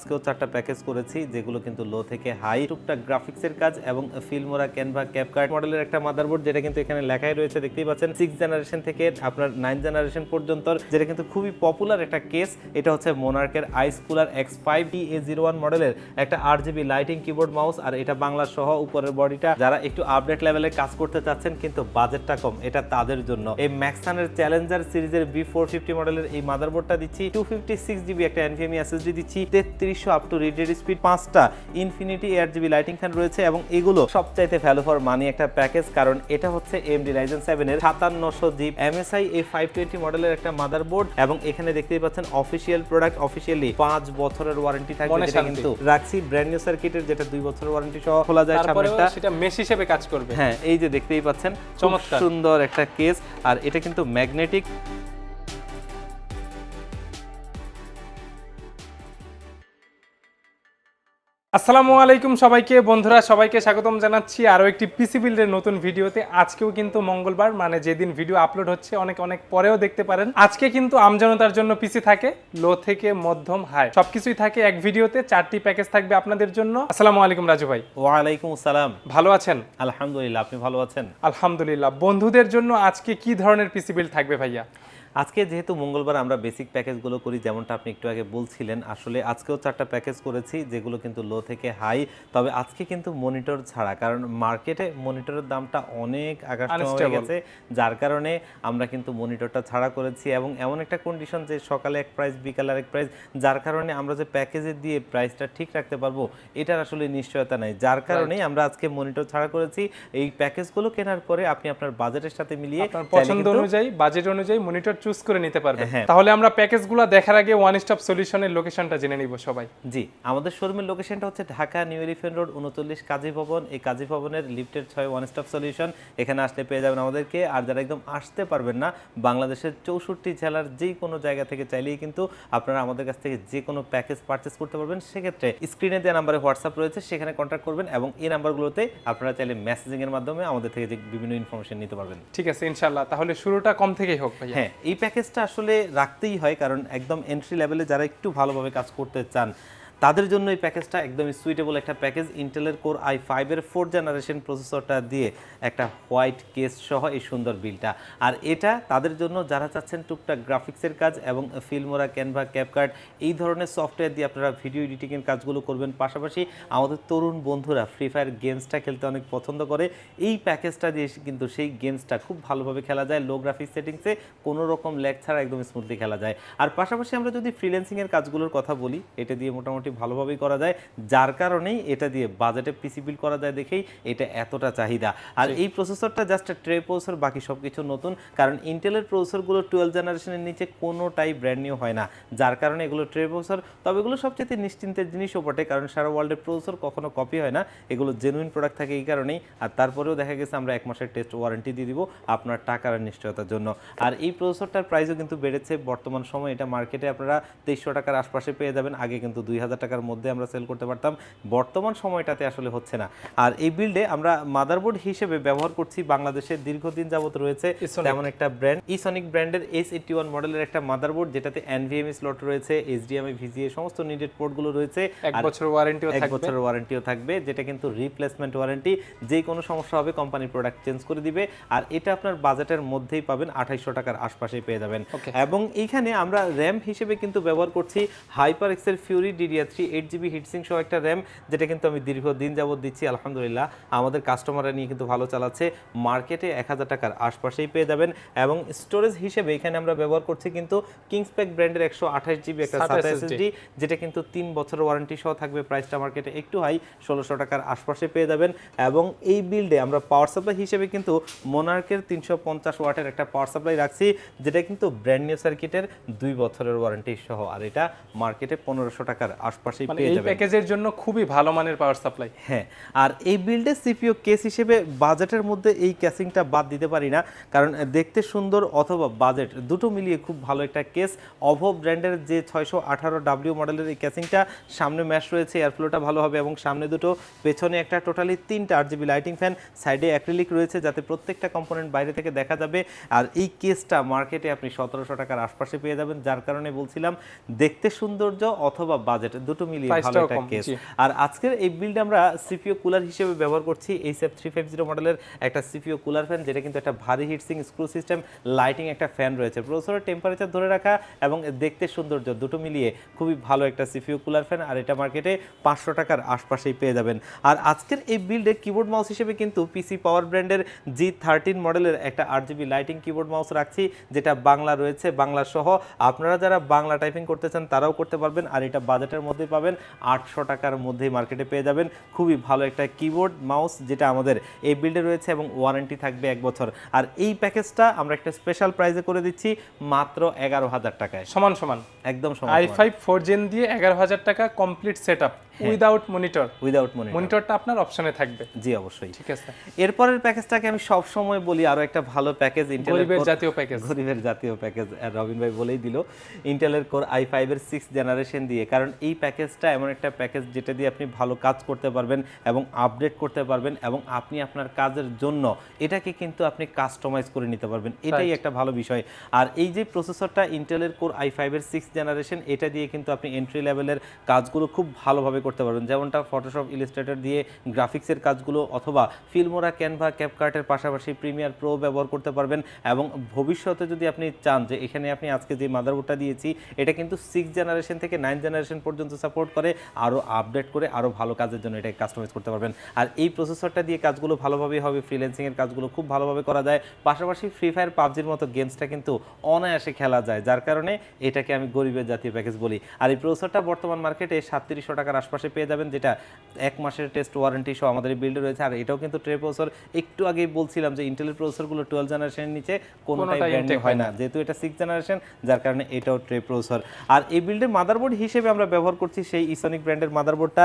আজকেও চারটা প্যাকেজ করেছি, যেগুলো কিন্তু লো থেকে হাই। টুকটাক গ্রাফিক্সের কাজ এবং ফিল্মোরা, ক্যানভা, ক্যাপকার্ট মডেলের একটা মাদারবোর্ড, যেটা কিন্তু এখানে লেখাই রয়েছে, দেখতেই পাচ্ছেন। সিক্স জেনারেশন থেকে আপনার নাইন জেনারেশন পর্যন্ত, যেটা কিন্তু খুবই পপুলার একটা কেস এটা হচ্ছে মোনার্কের ice cooler X five D A zero one মডেলের একটা আট জিবি লাইটিং কিবোর্ড মাউস আর এটা বাংলা সহ উপরের বডিটা। যারা একটু আপডেট লেভেলে কাজ করতে চাচ্ছেন, কিন্তু বাজেটটা কম, এটা তাদের জন্য। এই ম্যাক্সানের চ্যালেঞ্জার সিরিজের বি ফোর ফিফটি মডেলের এই মাদারবোর্ডটা দিচ্ছি। টু ফিফটি সিক্স জিবি একটা এনভিএমই এসএসডি দিচ্ছি। তেত্রিশশো আপ টু রিড স্পিড পাঁচটা infinity air GB lighting fan রয়েছে এবং এগুলো সবচাইতে ভ্যালু ফর মানি একটা প্যাকেজ কারণ এটা হচ্ছে এমডি রাইজেন সেভেন এর সাতান্নশো জিব এমএসআই এ ফাইভ টোয়েন্টি মডেলের একটা মাদারবোর্ড এবং এখানে দেখতেই পাচ্ছেন অফিসিয়াল প্রোডাক্ট অফিসিয়ালি পাঁচ বছরের ওয়ারেন্টি থাকবে কিন্তু রাখছি ব্র্যান্ড নিউ সার্কিটের যেটা দুই বছরের ওয়ারেন্টি সহ খোলা যায় তারপরে সামনেটা সেটা মেশ হিসেবে কাজ করবে। হ্যাঁ এই যে দেখতেই পাচ্ছেন চমৎকার। সুন্দর একটা কেস আর এটা কিন্তু ম্যাগনেটিক আসসালামু আলাইকুম সবাইকে। বন্ধুরা সবাইকে স্বাগতম জানাচ্ছি আরও একটি পিসি বিল্ডের নতুন ভিডিওতে। আজকেও কিন্তু মঙ্গলবার মানে যেদিন ভিডিও আপলোড হচ্ছে অনেক অনেক পরেও দেখতে পারেন। আজকে কিন্তু আমজনতার জন্য পিসি থাকে লো থেকে মধ্যম হাই সবকিছুই থাকে এক ভিডিওতে চারটি প্যাকেজ থাকবে আপনাদের জন্য। আসসালামু আলাইকুম রাজু ভাই। ওয়ালাইকুম আসসালাম। ভালো আছেন? আলহামদুলিল্লাহ আপনি ভালো আছেন? আলহামদুলিল্লাহ। বন্ধুদের জন্য আজকে কি ধরনের পিসি বিল্ড থাকবে ভাইয়া? আজকে যেহেতু মঙ্গলবার আমরা বেসিক প্যাকেজগুলো করি যেমনটা আপনি একটু আগে বলছিলেন আসলে আজকেও চারটা প্যাকেজ করেছি যেগুলো কিন্তু লো থেকে হাই তবে আজকে কিন্তু মনিটর ছাড়া কারণ মার্কেটে মনিটরের দামটা অনেক আকাশ হয়ে গেছে যার কারণে আমরা কিন্তু মনিটরটা ছাড়া করেছি এবং এমন একটা কন্ডিশন যে সকালে এক প্রাইস বিকালে আরেক প্রাইস যার কারণে আমরা যে প্যাকেজে দিয়ে প্রাইসটা ঠিক রাখতে পারব এটার আসলে নিশ্চয়তা নাই। যার কারণেই আমরা আজকে মনিটর ছাড়া করেছি এই প্যাকেজগুলো কেনার পরে আপনি আপনার বাজেটের সাথে মিলিয়ে পছন্দ অনুযায়ী বাজেট অনুযায়ী মনিটর চুজ করে নিতে পারবেন। হ্যাঁ। তাহলে আমরা প্যাকেজগুলো দেখার আগে ওয়ান স্টপ সলিউশনের লোকেশনটা জেনে নিব সবাই। জি আমাদের শোরুমের লোকেশনটা হচ্ছে ঢাকা নিউ এলিফেন্ট রোড উনচল্লিশ কাজী ভবন। এই কাজী ভবনের লিফটের ছয় ওয়ান স্টপ সলিউশন এখানে আসলে পেয়ে যাবেন আমাদেরকে। আর যারা একদম আসতে পারবেন না বাংলাদেশের চৌষট্টি জেলার যে কোনো জায়গা থেকে চাইলেই কিন্তু আপনারা আমাদের কাছ থেকে যে কোনো প্যাকেজ পারচেস করতে পারবেন। সেক্ষেত্রে স্ক্রিনে দেওয়া নাম্বারে হোয়াটসঅ্যাপ রয়েছে সেখানে কন্ট্যাক্ট করবেন এবং এই নাম্বারগুলোতে আপনারা চাইলে মেসেজিং এর মাধ্যমে আমাদের থেকে যে বিভিন্ন ইনফরমেশন নিতে পারবেন। ঠিক আছে ইনশাল্লাহ তাহলে শুরুটা কম থেকেই হোক ভাইয়া। হ্যাঁ এই প্যাকেজটা আসলে রাখতেই হয় কারণ একদম এন্ট্রি লেভেলে যারা একটু ভালোভাবে কাজ করতে চান তাদের জন্য এই প্যাকেজটা একদমই সুইটেবল একটা প্যাকেজ। ইন্টেলের কোর আই ফাইভের ফোর জেনারেশন প্রসেসরটা দিয়ে একটা হোয়াইট কেস সহ এই সুন্দর বিলটা। আর এটা তাদের জন্য যারা চাচ্ছেন টুকটাক গ্রাফিক্সের কাজ এবং ফিল্মোরা ক্যানভা ক্যাপকার্ট এই ধরনের সফটওয়্যার দিয়ে আপনারা ভিডিও এডিটিংয়ের কাজগুলো করবেন। পাশাপাশি আমাদের তরুণ বন্ধুরা ফ্রি ফায়ার গেমসটা খেলতে অনেক পছন্দ করে। এই প্যাকেজটা দিয়ে কিন্তু সেই গেমসটা খুব ভালোভাবে খেলা যায়। লো গ্রাফিক্স সেটিংসে কোনো রকম ল্যাগ ছাড়া একদম স্মুথলি খেলা যায়। আর পাশাপাশি আমরা যদি ফ্রিল্যান্সিংয়ের কাজগুলোর কথা বলি, এটা দিয়ে মোটামুটি ভালোভাবেই করা যায় যার কারণেই এটা দিয়ে বাজেটে পিসি বিল করা যায় দেখেই এটা এতটা চাহিদা। আর এই প্রসেসরটা জাস্ট ট্রে প্রসেসর বাকি সব কিছু নতুন কারণ ইন্টেলের প্রসেসরগুলো টুয়েলভ জেনারেশনের নিচে কোনোটাই ব্র্যান্ড নিউ হয় না যার কারণে এগুলো ট্রে প্রসেসর তবে এগুলো সবচেয়ে নিশ্চিন্তের জিনিসও বটে কারণ সারা ওয়ার্ল্ডের প্রসেসর কখনো কপি হয় না এগুলো জেনুইন প্রোডাক্ট থাকে এই কারণেই আর তারপরেও দেখা গেছে আমরা এক মাসের টেস্ট ওয়ারেন্টি দিয়ে দিব আপনার টাকার নিশ্চয়তার জন্য। আর এই প্রসেসরটার প্রাইসও কিন্তু বেড়েছে বর্তমান সময় এটা মার্কেটে আপনারা তেইশশো টাকার আশপাশে পেয়ে যাবেন আগে কিন্তু দুই হাজার টাকার মধ্যে আমরা সেল করতে পারতাম। বর্তমান সময়টাতে আসলে হচ্ছে না। আর এই বিল্ডে আমরা মাদারবোর্ড হিসেবে ব্যবহার করছি বাংলাদেশের দীর্ঘদিন যাবত রয়েছে। তেমন একটা ব্র্যান্ড ইসনিক ব্র্যান্ডের এস এইটি ওয়ান মডেলের একটা মাদারবোর্ড যেটাতে এনভিএমই স্লট রয়েছে এইচডিএমআই ভিজিএ সমস্ত নিডেড পোর্টগুলো রয়েছে। এক বছর ওয়ারেন্টিও এক বছরের ওয়ারেন্টিও থাকবে যেটা কিন্তু রিপ্লেসমেন্ট ওয়ারেন্টি যে কোনো সমস্যা হবে কোম্পানি প্রোডাক্ট চেঞ্জ করে দিবে। আর এটা আপনার বাজেটের মধ্যেই পাবেন আঠাইশশো টাকার আশপাশেই পেয়ে যাবেন। এবং এইখানে আমরা র্যাম হিসেবে কিন্তু ব্যবহার করছি HyperX fury DDR three eight GB heatsink সহ একটা র্যাম যেটা কিন্তু আমি দীর্ঘদিন যাবত দিচ্ছি আলহামদুলিল্লাহ। আমাদের কাস্টমাররা নিয়ে কিন্তু ভালো চালাচ্ছে। মার্কেটে এক হাজার টাকার আশপাশেই পেয়ে যাবেন। এবং স্টোরেজ হিসেবে এখানে আমরা ব্যবহার করছি কিন্তু কিংসপ্যাক ব্র্যান্ডের একশো আঠাশ জিবি একটা এসএসডি যেটা কিন্তু তিন বছরের ওয়ারেন্টি সহ থাকবে। প্রাইসটা মার্কেটে একটু হাই ষোলোশো টাকার আশপাশে পেয়ে যাবেন। এবং এই বিল্ডে আমরা পাওয়ার সাপ্লাই হিসেবে কিন্তু মোনার্কের তিনশো পঞ্চাশ ওয়াটের একটা পাওয়ার সাপ্লাই রাখছি যেটা কিন্তু ব্র্যান্ড নিউ সার্কিটের দুই বছরের ওয়ারেন্টি সহ। আর এটা মার্কেটে পনেরোশো টাকার আশপাশেই মানে পেয়ে এই যাবেন। প্যাকেজের জন্য খুবই ভালো মানের পাওয়ার সাপ্লাই হ্যাঁ আর এই বিল্ডের সিপিও কেস হিসেবে বাজেটের মধ্যে এই ক্যাসিংটা বাদ দিতে পারি না কারণ দেখতে সুন্দর অথবা বাজেট দুটো মিলিয়ে খুব ভালো একটা কেস অভো ব্র্যান্ডের যে ছয়শো আঠারো ডাব্লিউ মডেলের এই ক্যাসিংটা সামনে ম্যাশ রয়েছে এয়ারফ্লোটা ভালো হবে এবং সামনে দুটো পেছনে একটা টোটালি তিনটা আট জিবি লাইটিং ফ্যান সাইডে অ্যাক্রিলিক রয়েছে যাতে প্রত্যেকটা কম্পোনেন্ট বাইরে থেকে দেখা যাবে। আর এই কেসটা মার্কেটে আপনি সতেরোশো টাকার আশপাশে পেয়ে যাবেন যার কারণে বলছিলাম দেখতে সৌন্দর্য অথবা বাজেট দুটো মিলিয়ে ভালো একটা কেস আর আজকের এই বিল্ডে আমরা সিপিও কুলার হিসেবে ব্যবহার করছি H F three five zero মডেলের একটা সিপিও কুলার ফ্যান যেটা কিন্তু একটা ভারী হিটসিং স্ক্রু সিস্টেম লাইটিং একটা ফ্যান রয়েছে। প্রসেসরের টেম্পারেচার ধরে রাখা এবং দেখতে সৌন্দর্য দুটো মিলিয়ে খুবই ভালো একটা সিপিও কুলার ফ্যান আর এটা মার্কেটে পাঁচশো টাকার আশপাশেই পেয়ে যাবেন। আর আজকের এই বিল্ডে কিবোর্ড মাউস হিসেবে কিন্তু পিসি পাওয়ার ব্র্যান্ডের জি থার্টিন মডেলের একটা আট জিবি লাইটিং কিবোর্ড মাউস রাখছি যেটা বাংলা রয়েছে বাংলা সহ। আপনারা যারা বাংলা টাইপিং করতে চান তারাও করতে পারবেন আর এটা বাজেটের মধ্যেই পাবেন আটশো টাকার মধ্যেই মার্কেটে পেয়ে যাবেন। খুবই ভালো একটা কিবোর্ড মাউস যেটা আমাদের এই বিল্ডে রয়েছে এবং ওয়ারেন্টি থাকবে এক বছর। আর এই প্যাকেজটা আমরা একটা স্পেশাল প্রাইজে করে দিচ্ছি মাত্র এগারো হাজার টাকায়। সমান সমান। একদম সমান আই ফাইভ ফোর জেন দিয়ে এগারো হাজার টাকা complete set up. Without monitor without মনি মনিটরটা আপনার অপশনে থাকবে। জি অবশ্যই। ঠিক আছে। এরপরের প্যাকেজটাকে আমি সব সময় বলি আরও একটা ভালো প্যাকেজ গরিবের জাতীয় প্যাকেজ গরিবের জাতীয় প্যাকেজ রবিন ভাই বলেই দিল ইন্টেলের কোর আই ফাইভের সিক্স জেনারেশন দিয়ে। কারণ এই প্যাকেজটা এমন একটা প্যাকেজ যেটা দিয়ে আপনি ভালো কাজ করতে পারবেন এবং আপডেট করতে পারবেন এবং আপনি আপনার কাজের জন্য এটাকে কিন্তু আপনি কাস্টমাইজ করে নিতে পারবেন। এটাই একটা ভালো বিষয়। আর এই যে প্রসেসরটা ইন্টেলের কোর আই ফাইভের সিক্স জেনারেশন এটা দিয়ে কিন্তু আপনি এন্ট্রি লেভেলের কাজগুলো খুব ভালোভাবে করতে পারবেন। যেমনটা ফটোশপ ইলিস্ট্রেটর দিয়ে গ্রাফিক্সের কাজগুলো অথবা ফিল্মোরা ক্যানভা ক্যাপকার্টের পাশাপাশি প্রিমিয়ার প্রো ব্যবহার করতে পারবেন এবং ভবিষ্যতে যদি আপনি চান যে এখানে আপনি আজকে যে মাদারবোর্ডটা দিয়েছি, এটা কিন্তু সিক্স জেনারেশন থেকে নাইন জেনারেশন পর্যন্ত সাপোর্ট করে আরও আপডেট করে আরও ভালো কাজের জন্য এটাকে কাস্টমাইজ করতে পারবেন। আর এই প্রসেসরটা দিয়ে কাজগুলো ভালোভাবেই হবে ফ্রিল্যান্সিংয়ের কাজগুলো খুব ভালোভাবে করা যায়। পাশাপাশি ফ্রি ফায়ার পাবজির মতো গেমসটা কিন্তু অনায়াসে খেলা যায়, যার কারণে এটাকে আমি গরিবের জাতীয় প্যাকেজ বলি। আর এই প্রসেসরটা বর্তমান মার্কেটে সাতত্রিশশো টাকার আশপাশে পেয়ে যাবেন যেটা এক মাসের টেস্ট ওয়ারেন্টি সহ আমাদের বিল্ডে রয়েছে। আর এটাও কিন্তু ট্রে প্রসেসর একটু আগেই বলছিলাম যে ইন্টেলের প্রসেসরগুলো টুয়েলভ জেনারেশনের নিচে কোনোটাই কোনোটাই হয় না। যেহেতু এটা সিক্স জেনারেশন যার কারণে এটাও ট্রে প্রসেসর আর এই বিল্ডের মাদারবোর্ড হিসেবে আমরা ব্যবহার করছি সেই ইসনিক ব্র্যান্ডের মাদারবোর্ডটা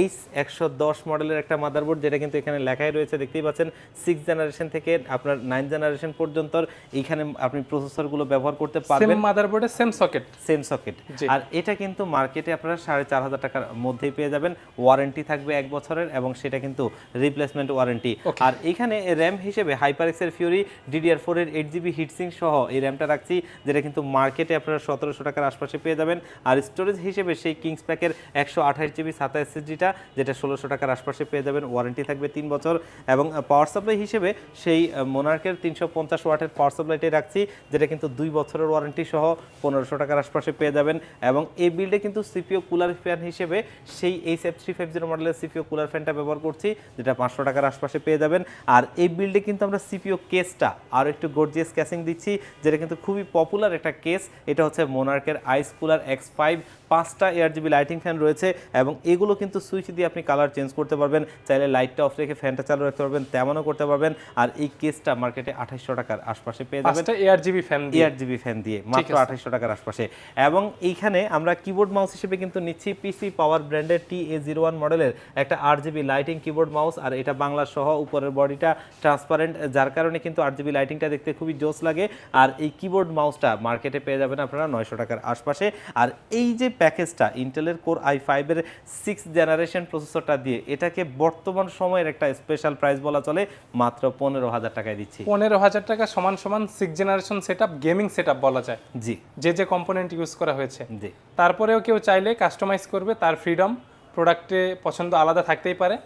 এইচ একশো দশ মডেলের একটা মাদারবোর্ড যেটা কিন্তু এখানে লেখাই রয়েছে দেখতেই পাচ্ছেন। সিক্স জেনারেশন থেকে আপনার নাইন জেনারেশন পর্যন্ত এইখানে আপনি প্রসেসরগুলো ব্যবহার করতে পারবেন। মাদারবোর্ডে সেম সকেট সেম সকেট আর এটা কিন্তু মার্কেটে আপনারা সাড়ে চার হাজার টাকার মধ্যেই পেয়ে যাবেন ওয়ারেন্টি থাকবে এক বছরের এবং সেটা কিন্তু রিপ্লেসমেন্ট ওয়ারেন্টি আর এখানে র্যাম হিসেবে হাইপার এক্সের ফিউরি ডিডিআর ফোর এর এইট জিবি হিটসিং সহ এই র্যামটা রাখছি যেটা কিন্তু মার্কেটে আপনারা সতেরোশো টাকার আশপাশে পেয়ে যাবেন। আর স্টোরেজ হিসেবে সেই কিংস প্যাকের একশো আঠাশ জিবি সাতাশ এসএসডিটা যেটা ষোলোশো টাকার আশপাশে পেয়ে যাবেন ওয়ারেন্টি থাকবে তিন বছর। এবং পাওয়ার সাপ্লাই হিসেবে সেই মোনার্কের তিনশো পঞ্চাশ ওয়াটের পাওয়ার সাপ্লাইটাই রাখছি যেটা কিন্তু দুই বছরের ওয়ারেন্টি সহ পনেরোশো টাকার আশপাশে পেয়ে যাবেন। এবং এই বিল্ডে কিন্তু সিপিও কুলার ফ্যান হিসেবে সেই H F three five zero মডেলের সিপিও কুলার ফ্যানটা ব্যবহার করছি, যেটা পাঁচশো টাকার আশপাশে পেয়ে যাবেন। আর এই বিল্ডে কিন্তু আমরা সিপিও কেসটা আরও একটু গর্জিয়াস ক্যাসিং দিচ্ছি, যেটা কিন্তু খুবই পপুলার একটা কেস এটা হচ্ছে মোনার্কের আইস কুলার এক্স ফাইভ পাঁচটা এয়ার জিবি লাইটিং ফ্যান রয়েছে এবং এগুলো কিন্তু সুইচ দিয়ে আপনি কালার চেঞ্জ করতে পারবেন। চাইলে লাইটটা অফ রেখে ফ্যানটা চালু রাখতে পারবেন তেমনও করতে পারবেন। আর এই কেসটা মার্কেটে আঠাশশো টাকার আশপাশে পেয়ে যাবেন। Air GB fan air GB fan দিয়ে। মাত্র। আঠাশশো টাকার আশপাশে। এবং এইখানে আমরা কিবোর্ড মাউস হিসেবে কিন্তু নিচ্ছি পিসি পাওয়ার ব্র্যান্ডের টি এ জিরো ওয়ান মডেলের একটা আট জিবি লাইটিং কিবোর্ড মাউস আর এটা বাংলা সহ উপরের বডিটা ট্রান্সপারেন্ট যার কারণে কিন্তু আট জিবি লাইটিংটা দেখতে খুবই জোস লাগে। আর এই কিবোর্ড মাউসটা মার্কেটে পেয়ে যাবেন আপনারা নয়শো টাকার আশপাশে। আর এই যে প্যাকেজটা ইন্টেলের কোর আই ফাইভের সিক্স জেনারেশন প্রসেসরটা দিয়ে এটাকে বর্তমান সময়ের একটা স্পেশাল প্রাইস বলা চলে মাত্র পনেরো হাজার টাকায় দিচ্ছি। পনেরো হাজার টাকা সমান সমান six generation set up gaming set বলা যায়। জি। যে যে কম্পোনেন্ট ইউজ করা হয়েছে। জি। তারপরেও কেউ চাইলে কাস্টমাইজ করবে তার ফ্রিডম প্রোডাক্টে পছন্দ আলাদা থাকতেই পারে।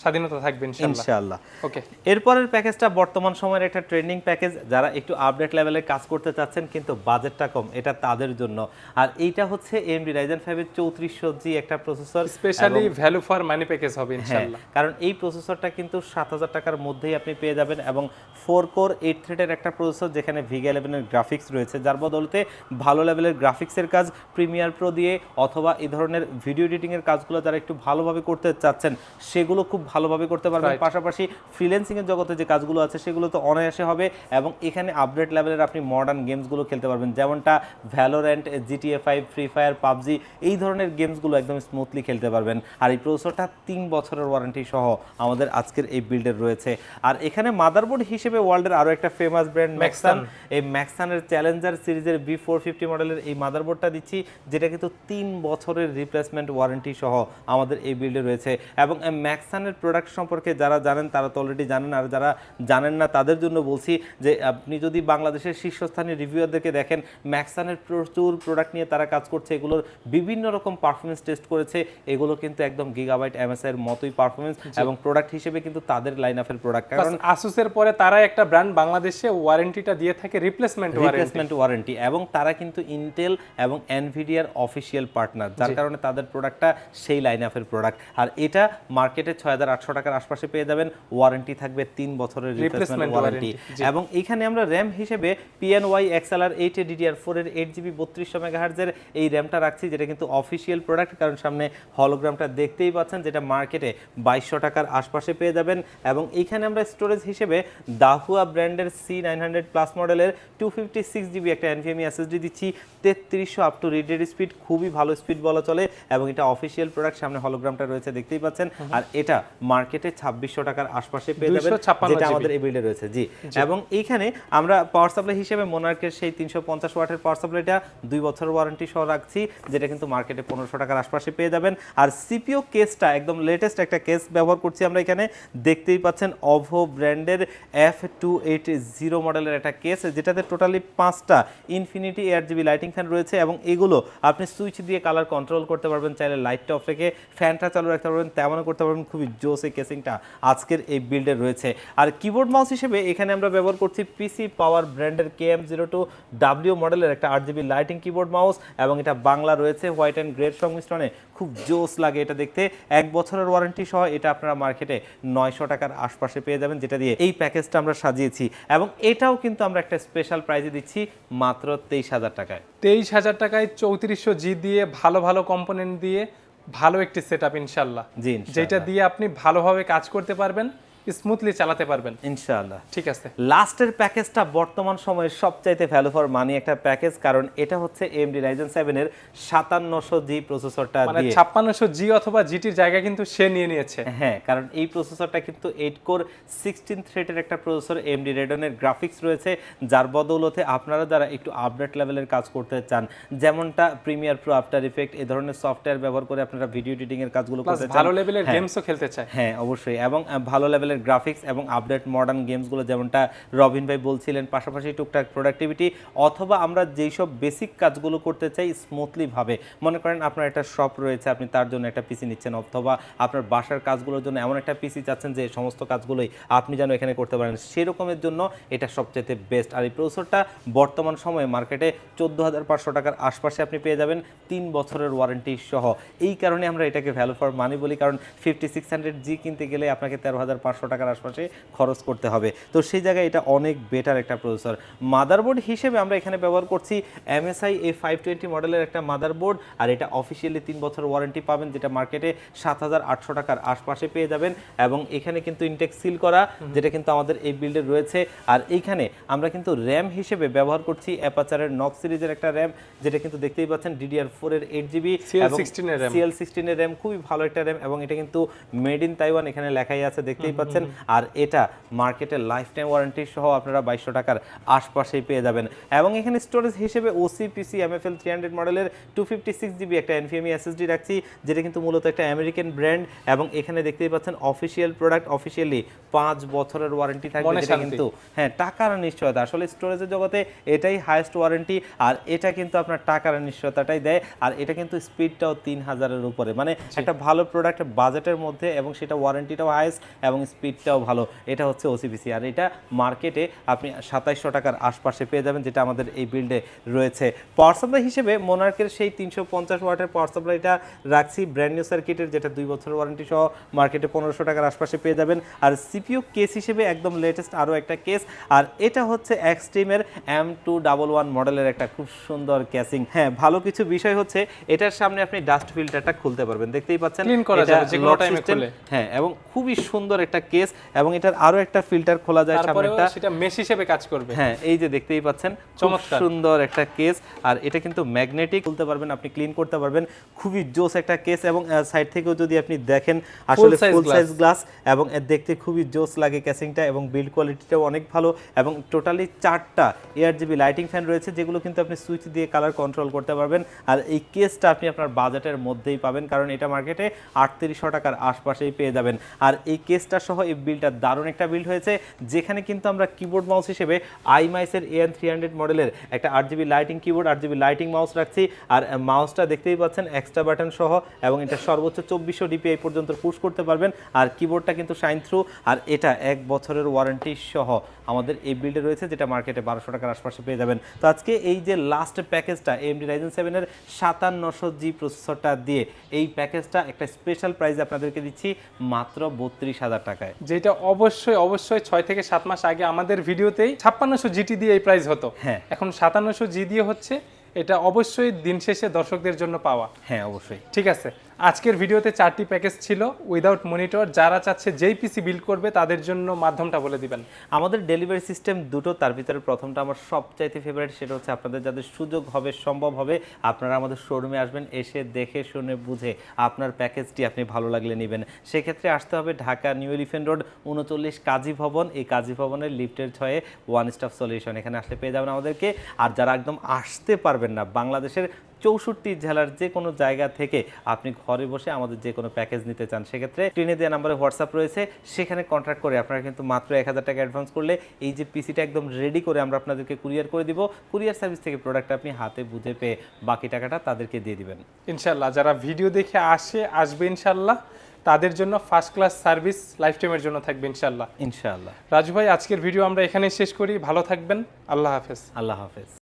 স্বাধীনতা থাকবে ইনশাআল্লাহ ওকে এরপরের প্যাকেজটা বর্তমান সময়ের একটা ট্রেন্ডিং প্যাকেজ। যারা একটু আপডেট লেভেলে কাজ করতে চাচ্ছেন কিন্তু বাজেটটা কম এটা তাদের জন্য। আর এইটা হচ্ছে এমডি রাইজেন ফাইভের চৌত্রিশশো জি একটা processor specially value for money package হবে হ্যাঁ ইনশাল্লাহ। কারণ এই প্রসেসরটা কিন্তু সাত হাজার টাকার মধ্যেই আপনি পেয়ে যাবেন এবং ফোর কোর এইট থ্রেডের একটা প্রসেসর যেখানে ভিগা ইলেভেনের গ্রাফিক্স রয়েছে। যার বদলতে ভালো লেভেলের গ্রাফিক্সের কাজ প্রিমিয়ার প্রো দিয়ে অথবা এই ধরনের ভিডিও এডিটিংয়ের কাজগুলো যারা একটু ভালোভাবে করতে চাচ্ছেন সেগুলো খুব ভালোভাবে করতে পারবেন. পাশাপাশি ফ্রিল্যান্সিংয়ের জগতে যে কাজগুলো আছে সেগুলো তো অনায়াসে হবে এবং এখানে আপডেট লেভেলের আপনি মডার্ন গেমসগুলো খেলতে পারবেন। যেমনটা Valorant GTA five free fire PUBG এই ধরনের গেমসগুলো একদম স্মুথলি খেলতে পারবেন। আর এই প্রসেসরটা তিন বছরের ওয়ারেন্টি সহ আমাদের আজকের এই বিল্ডের রয়েছে। আর এখানে মাদারবোর্ড হিসেবে ওয়ার্ল্ডের আরও একটা ফেমাস ব্র্যান্ড ম্যাক্সান এই ম্যাক্সানের চ্যালেঞ্জার সিরিজের বি ফোর ফিফটি মডেলের এই মাদারবোর্ডটা দিচ্ছি যেটা কিন্তু তিন বছরের রিপ্লেসমেন্ট ওয়ারেন্টি সহ আমাদের এই বিল্ডে রয়েছে। এবং ম্যাক্সানের ম্যাক্সানের প্রোডাক্ট সম্পর্কে যারা জানেন তারা তো অলরেডি জানেন। আর যারা জানেন না তাদের জন্য বলছি যে আপনি যদি বাংলাদেশের শীর্ষস্থানীয় রিভিউয়ারদেরকে দেখেন ম্যাক্সানের প্রচুর প্রোডাক্ট নিয়ে তারা কাজ করছে। এগুলোর বিভিন্ন রকম পারফরমেন্স টেস্ট করেছে। এগুলো কিন্তু একদম গিগাবাইট এমএস এর মতোই পারফরমেন্স এবং প্রোডাক্ট হিসেবে কিন্তু তাদের লাইন আপের প্রোডাক্ট কারণ আসুসের পরে তারা একটা ব্র্যান্ড বাংলাদেশে ওয়ারেন্টিটা দিয়ে থাকে রিপ্লেসমেন্ট রিপ্লেসমেন্ট ওয়ারেন্টি এবং তারা কিন্তু ইন্টেল এবং এনভিডিয়ার অফিসিয়াল পার্টনার যার কারণে তাদের প্রোডাক্টটা সেই লাইন আপের প্রোডাক্ট আর এটা মার্কেটে ছয় হাজার আটশো টাকার আশপাশে পেয়ে যাবেন। ওয়ারেন্টি থাকবে তিন বছরের রিপ্লেসমেন্ট ওয়ারেন্টি এবং এখানে আমরা র্যাম হিসেবে PNY XLR eight A DDR four এর এইট জিবি বত্রিশশো মেগাহার্জের এই র্যামটা রাখছি যেটা কিন্তু অফিসিয়াল প্রোডাক্ট কারণ সামনে হলোগ্রামটা দেখতেই পাচ্ছেন যেটা মার্কেটে বাইশশো টাকার আশপাশে পেয়ে যাবেন। এবং এইখানে আমরা স্টোরেজ হিসেবে দাহুয়া ব্র্যান্ডের সি নাইন হান্ড্রেড প্লাস মডেলের টু ফিফটি সিক্স জিবি একটা এনভিএমই এসএসডি দিচ্ছি। তেত্রিশশো আপ টু রিডেড স্পিড খুবই ভালো স্পিড বলা চলে। এবং এটা অফিসিয়াল প্রোডাক্ট সামনে হলোগ্রামটা রয়েছে দেখতেই পাচ্ছেন। আর এটা মার্কেটে ছাব্বিশশো টাকার আশপাশে পেয়ে যাবেন যেটা আমাদের এই বিল্ডে রয়েছে জি। এবং এইখানে আমরা পাওয়ার সাপ্লাই হিসেবে মোনার্কের সেই তিনশো পঞ্চাশ ওয়াটের পাওয়ার সাপ্লাইটা দুই বছর ওয়ারেন্টি সহ রাখছি যেটা কিন্তু মার্কেটে পনেরোশো টাকার আশপাশে পেয়ে যাবেন। আর সিপিও কেসটা একদম লেটেস্ট একটা কেস ব্যবহার করছি আমরা এখানে দেখতেই পাচ্ছেন অভো ব্র্যান্ডের এফ টু এইট জিরো মডেলের একটা কেস যেটাতে টোটালি পাঁচটা infinity R GB lighting fan রয়েছে এবং এগুলো আপনি সুইচ দিয়ে কালার কন্ট্রোল করতে পারবেন চাইলে লাইটটা অফ রেখে ফ্যানটা চালু রাখতে পারবেন তেমনও করতে পারবেন খুবই জোস কেসিংটা আজকের এই বিল্ডে রয়েছে। আর কিবোর্ড মাউস হিসেবে এখানে আমরা ব্যবহার করছি পিসি পাওয়ার ব্র্যান্ডের K M zero two W মডেলের একটা আট জিবি লাইটিং কিবোর্ড মাউস এবং এটা বাংলা রয়েছে হোয়াইট অ্যান্ড গ্রেড সংমিশ্রণে। খুব জোস লাগে এটা দেখতে। এক বছরের ওয়ারেন্টি সহ এটা আপনারা মার্কেটে নয়শো টাকার আশপাশে পেয়ে যাবেন, যেটা দিয়ে এই প্যাকেজটা আমরা সাজিয়েছি। এবং এটাও কিন্তু আমরা একটা স্পেশাল প্রাইজে দিচ্ছি মাত্র তেইশ হাজার টাকায়। তেইশ হাজার টাকায় চৌত্রিশশো জি দিয়ে ভালো ভালো কম্পোনেন্ট দিয়ে ভালো একটি সেট আপ ইনশাল্লাহ জি যেটা দিয়ে আপনি ভালোভাবে কাজ করতে পারবেন। স্মুথলি চালাতে পারবেন। ইনশাআল্লাহ। ঠিক আছে। লাস্টের প্যাকেজটা বর্তমান সময়ে সবচাইতে ভ্যালু ফর মানি একটা প্যাকেজ কারণ এটা হচ্ছে এমডি রাইজেন সেভেনের সাতান্নশো জি প্রসেসরটা মানে দিয়ে। ছাপ্পান্নশো জি অথবা জিটির জায়গা কিন্তু সে নিয়ে নিয়েছে। হ্যাঁ কারণ এই প্রসেসরটা কিন্তু এইট কোর সিক্সটিন থ্রেডের একটা প্রসেসর এমডি রেডনের গ্রাফিক্স রয়েছে যার বদৌলতে আপনারা যারা একটু আপডেট লেভেলের কাজ করতে চান যেমনটা প্রিমিয়ার প্রো আফটার ইফেক্ট এই ধরনের সফটওয়্যার ব্যবহার করে আপনারা ভিডিও এডিটিং এর কাজগুলো করতে চান। ভালো লেভেলের হ্যাঁ। গেমসও খেলতে চায়। হ্যাঁ অবশ্যই। এবং ভালো লেভেলের গ্রাফিক্স এবং আপডেট মডার্ন গেমসগুলো যেমনটা রবিন ভাই বলছিলেন, পাশাপাশি টুকটাক প্রোডাক্টিভিটি অথবা আমরা যেই সব বেসিক কাজগুলো করতে চাই স্মুথলিভাবে মনে করেন আপনার একটা শপ রয়েছে, আপনি তার জন্য একটা পিসি নিচ্ছেন অথবা আপনার বাসার কাজগুলোর জন্য এমন একটা পিসি চাচ্ছেন যে সমস্ত কাজগুলোই আপনি যেন এখানে করতে পারেন। সেরকমের জন্য এটা সবচেয়ে বেস্ট আর এই প্রসেসরটা বর্তমান সময়ে মার্কেটে চোদ্দ হাজার পাঁচশো টাকার আশপাশে আপনি পেয়ে যাবেন তিন বছরের ওয়ারেন্টি সহ। এই কারণে আমরা এটাকে ভ্যালু ফর মানি বলি, কারণ ফিফটি সিক্স হান্ড্রেড জি কিনতে গেলে আপনাকে তেরো হাজার পাঁচশো টাকার আশপাশে খরচ করতে হবে। তো সেই জায়গায় এটা অনেক বেটার একটা প্রসেসর মাদারবোর্ড হিসেবে আমরা এখানে ব্যবহার করছি এমএসআই এ ফাইভ টোয়েন্টি মডেলের একটা মাদারবোর্ড আর এটা অফিসিয়ালি তিন বছর ওয়ারেন্টি পাবেন যেটা মার্কেটে সাত হাজার আটশো টাকার আশপাশে পেয়ে যাবেন এবং এখানে কিন্তু ইনটেক সিল করা যেটা কিন্তু আমাদের এই বিল্ডে রয়েছে। আর এইখানে আমরা কিন্তু র্যাম হিসেবে ব্যবহার করছি অ্যাপাচারের নক সিরিজের একটা র্যাম যেটা কিন্তু দেখতেই পাচ্ছেন ডিডিআর ফোর এর এইট জিবি CL16 এর সিএল সিক্সটিনের র্যাম খুবই ভালো একটা র্যাম এবং এটা কিন্তু মেড ইন তাইওয়ান এখানে লেখাই আছে দেখতেই পাচ্ছেন। আর এটা মার্কেটে লাইফ টাইম ওয়ারেন্টি সহ আপনারা বাইশশো টাকার আশপাশেই পেয়ে যাবেন। এবং এখানে স্টোরেজ হিসেবে OC PC MFL three hundred মডেলের টু ফিফটি সিক্স জিবি একটা এনফিএমই এসএসডি রাখছি যেটা কিন্তু মূলত একটা আমেরিকান ব্র্যান্ড এবং এখানে দেখতেই পাচ্ছেন অফিসিয়াল প্রোডাক্ট অফিসিয়ালি পাঁচ বছরের ওয়ারেন্টি থাকবে যেটা কিন্তু হ্যাঁ টাকার নিশ্চয়তা। আসলে স্টোরেজের জগতে এটাই হায়েস্ট ওয়ারেন্টি আর এটা কিন্তু আপনার টাকার নিশ্চয়তাটাই দেয়। আর এটা কিন্তু স্পিডটাও তিন হাজারের উপরে। মানে একটা ভালো প্রোডাক্ট বাজেটের মধ্যে এবং সেটা ওয়ারেন্টিটাও হায়েস্ট এবং স্পিডটাও ভালো। এটা হচ্ছে ওসিপিসি আর এটা মার্কেটে আপনি সাতাইশশো টাকার আশপাশে পেয়ে যাবেন যেটা আমাদের এই বিল্ডে রয়েছে। পাওয়ার সাপ্লাই হিসেবে মোনার্কের সেই তিনশো পঞ্চাশ ওয়াটের পাওয়ার সাপ্লাইটা রাখছি। ব্র্যান্ড নিউ সার্কিটের যেটা দুই বছরের ওয়ারেন্টি সহ মার্কেটে পনেরোশো টাকার আশপাশে পেয়ে যাবেন। আর সিপিইউ কেস হিসেবে একদম লেটেস্ট আরও একটা কেস আর এটা হচ্ছে এক্সট্রিমের এম টু ডাবল ওয়ান মডেলের একটা খুব সুন্দর ক্যাসিং হ্যাঁ ভালো কিছু বিষয় হচ্ছে এটার সামনে আপনি ডাস্ট ফিল্টারটা খুলতে পারবেন। দেখতেই পাচ্ছেন। হ্যাঁ এবং খুবই সুন্দর একটা কেস এবং এটার আরও একটা ফিল্টার খোলা যায় সামনেটা সেটা মেশ হিসেবে কাজ করবে। হ্যাঁ এই যে দেখতেই পাচ্ছেন চমৎকার। সুন্দর একটা কেস। আর এটা কিন্তু ম্যাগনেটিক খুলতে পারবেন আপনি ক্লিন করতে পারবেন। খুবই জোস একটা কেস এবং সাইড থেকেও যদি আপনি দেখেন আসলে ফুল সাইজ গ্লাস এবং দেখতে খুবই জোস লাগে ক্যাসিংটা এবং বিল্ড কোয়ালিটিটাও অনেক ভালো এবং টোটালি চারটা এয়ার জিবি লাইটিং ফ্যান রয়েছে যেগুলো কিন্তু আপনি সুইচ দিয়ে কালার কন্ট্রোল করতে পারবেন। আর এই কেসটা আপনি আপনার বাজেটের মধ্যেই পাবেন কারণ এটা মার্কেটে আটত্রিশশো টাকার আশপাশেই পেয়ে যাবেন। আর এই কেসটা সহ এই বিলটা দারুণ একটা বিল্ড হয়েছে, যেখানে কিন্তু আমরা কিবোর্ড মাউস হিসেবে আইমাইসের এন থ্রি হান্ড্রেড মডেলের একটা আট জিবি লাইটিং কিবোর্ড আট জিবি লাইটিং মাউস রাখছি। আর মাউসটা দেখতেই পাচ্ছেন এক্সট্রা বাটন সহ, এবং এটা সর্বোচ্চ চব্বিশশো ডিপিআই পর্যন্ত পুশ করতে পারবেন। আর কিবোর্ডটা কিন্তু শাইন থ্রু আর এটা এক বছরের ওয়ারেন্টি সহ আমাদের এই বিল্ডে রয়েছে, যেটা মার্কেটে বারোশো টাকার আশপাশে পেয়ে যাবেন। তো আজকে এই যে লাস্ট প্যাকেজটা এমডি রাইজেন সেভেনের সাতান্নশো জি প্রসেসরটা দিয়ে, এই প্যাকেজটা একটা স্পেশাল প্রাইস আপনাদেরকে দিচ্ছি, মাত্র বত্রিশ হাজার টাকায়। যেটা অবশ্যই অবশ্যই ছয় থেকে সাত মাস আগে আমাদের ভিডিওতেই ছাপ্পান্নশো জিটি দিয়ে এই প্রাইস হতো। হ্যাঁ। এখন সাতান্নশো জি দিয়ে হচ্ছে এটা অবশ্যই দিন শেষে দর্শকদের জন্য পাওয়া। হ্যাঁ অবশ্যই। ঠিক আছে? আজকের ভিডিওতে চারটি প্যাকেজ ছিল উইদাউট মনিটর যারা চাচ্ছে যেই পিসি বিল্ড করবে তাদের জন্য মাধ্যমটা বলে দিবেন। আমাদের ডেলিভারি সিস্টেম দুটো, তার ভিতরে প্রথমটা আমার সবচাইতে ফেভারিট সেটা হচ্ছে আপনাদের যাদের সুযোগ হবে, সম্ভব হবে, আপনারা আমাদের শোরুমে আসবেন, এসে দেখে, শুনে, বুঝে আপনার প্যাকেজটি আপনি ভালো লাগলে নেবেন। সেক্ষেত্রে আসতে হবে ঢাকা নিউ এলিফেন্ট রোড উনচল্লিশ কাজী ভবন। এই কাজী ভবনের লিফটের ছয়ে ওয়ান স্টাফ সলিউশন এখানে আসলে পেয়ে যাবেন আমাদেরকে। আর যারা একদম আসতে পারবেন না, বাংলাদেশের চৌষট্টি জেলার যে কোনো জায়গা থেকে আপনি ঘরে বসে আমাদের যে কোনো প্যাকেজ নিতে চান সেক্ষেত্রে স্ক্রিনে দেওয়া নাম্বারে হোয়াটসঅ্যাপ রয়েছে। সেখানে কন্ট্যাক্ট করে আপনারা কিন্তু মাত্র এক হাজার টাকা অ্যাডভান্স করলে এই যে পিসিটা একদম রেডি করে আমরা আপনাদেরকে কুরিয়ার করে দিব। কুরিয়ার সার্ভিস থেকে প্রোডাক্ট আপনি হাতে বুঝে পেয়ে বাকি টাকাটা তাদেরকে দিয়ে দিবেন। ইনশাল্লাহ যারা ভিডিও দেখে আসে আসবে ইনশাল্লাহ তাদের জন্য ফার্স্ট ক্লাস সার্ভিস লাইফ টাইমের জন্য থাকবে ইনশাল্লাহ ইনশাআল্লাহ। রাজু ভাই আজকের ভিডিও আমরা এখানেই শেষ করি। ভালো থাকবেন। আল্লাহ হাফেজ। আল্লাহ হাফেজ।